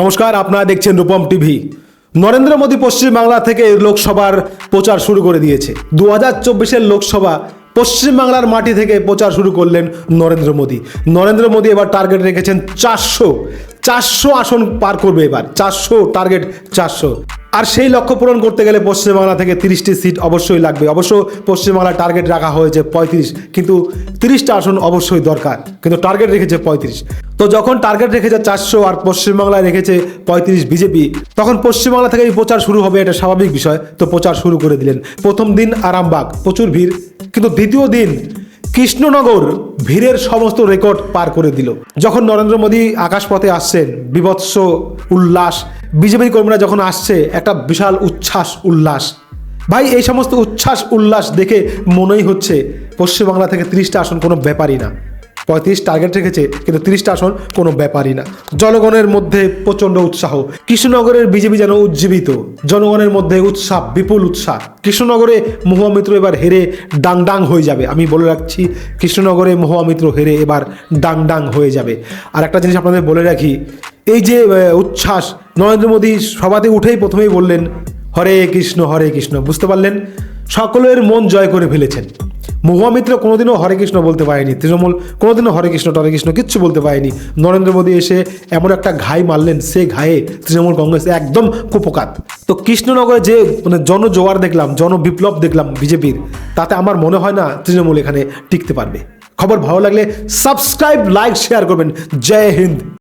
নমস্কার, আপনারা দেখছেন রূপম টিভি। নরেন্দ্র মোদী পশ্চিমবাংলা থেকে লোকসভার প্রচার শুরু করে দিয়েছে। দু হাজার চব্বিশের লোকসভা পশ্চিমবাংলার মাটি থেকে প্রচার শুরু করলেন নরেন্দ্র মোদী। নরেন্দ্র মোদী এবার টার্গেট রেখেছেন চারশো। চারশো আসন পার করবে এবার। চারশো টার্গেট চারশো। আর সেই লক্ষ্য পূরণ করতে গেলে পশ্চিমবাংলা থেকে তিরিশটি সিট অবশ্যই লাগবে। অবশ্য পশ্চিমবাংলার টার্গেট রাখা হয়েছে পঁয়ত্রিশ, কিন্তু তিরিশটা আসন অবশ্যই দরকার। কিন্তু টার্গেট রেখেছে পঁয়ত্রিশ। তো যখন টার্গেট রেখেছে চারশো আর পশ্চিমবাংলায় রেখেছে পঁয়ত্রিশ বিজেপি, তখন পশ্চিমবাংলা থেকে এই প্রচার শুরু হবে, এটা স্বাভাবিক বিষয়। তো প্রচার শুরু করে দিলেন। প্রথম দিন আরামবাগ, প্রচুর ভিড়। কিন্তু দ্বিতীয় দিন কৃষ্ণনগর ভিড়ের সমস্ত রেকর্ড পার করে দিল। যখন নরেন্দ্র মোদী আকাশপথে আসছেন, বিভৎস উল্লাস বিজেপি কর্মীরা যখন আসছে, একটা বিশাল উচ্ছ্বাস, উল্লাস। ভাই, এই সমস্ত উচ্ছ্বাস, উল্লাস দেখে মনেই হচ্ছে পশ্চিমবাংলা থেকে তিরিশটা আসন কোনো ব্যাপারই না। পঁয়ত্রিশ টার্গেট রেখেছে, কিন্তু তিরিশটা আসন কোনো ব্যাপারই না। জনগণের মধ্যে প্রচণ্ড উৎসাহ। কৃষ্ণনগরের বিজেপি যেন উজ্জীবিত, জনগণের মধ্যে উৎসাহ, বিপুল উৎসাহ। কৃষ্ণনগরে মহুয়া মিত্র এবার হেরে ডাং ডাং হয়ে যাবে। আমি বলে রাখছি, কৃষ্ণনগরে মহুয়া মিত্র হেরে এবার ডাং ডাং হয়ে যাবে। আর একটা জিনিস আপনাদের বলে রাখি এই যে উচ্ছ্বাস নরেন্দ্র মোদী সভাতে উঠেই প্রথমেই বললেন, হরে কৃষ্ণ হরে কৃষ্ণ। বুঝতে পারলেন, সকলের মন জয় করে ফেলেছেন। মহুয়া মিত্র কোনোদিনও হরে কৃষ্ণ বলতে পারেনি, তৃণমূল কোনোদিনও হরে কৃষ্ণ, টরে কৃষ্ণ কিচ্ছু বলতে পারেনি। নরেন্দ্র মোদী এসে এমন একটা ঘাই মারলেন, সে ঘায়ে তৃণমূল কংগ্রেস একদম কুপকাত। তো কৃষ্ণনগরে যে মানে জনজোয়ার দেখলাম, জনবিপ্লব দেখলাম বিজেপির, তাতে আমার মনে হয় না তৃণমূল এখানে টিকতে পারবে। খবর ভালো লাগলে সাবস্ক্রাইব, লাইক, শেয়ার করবেন। জয় হিন্দ।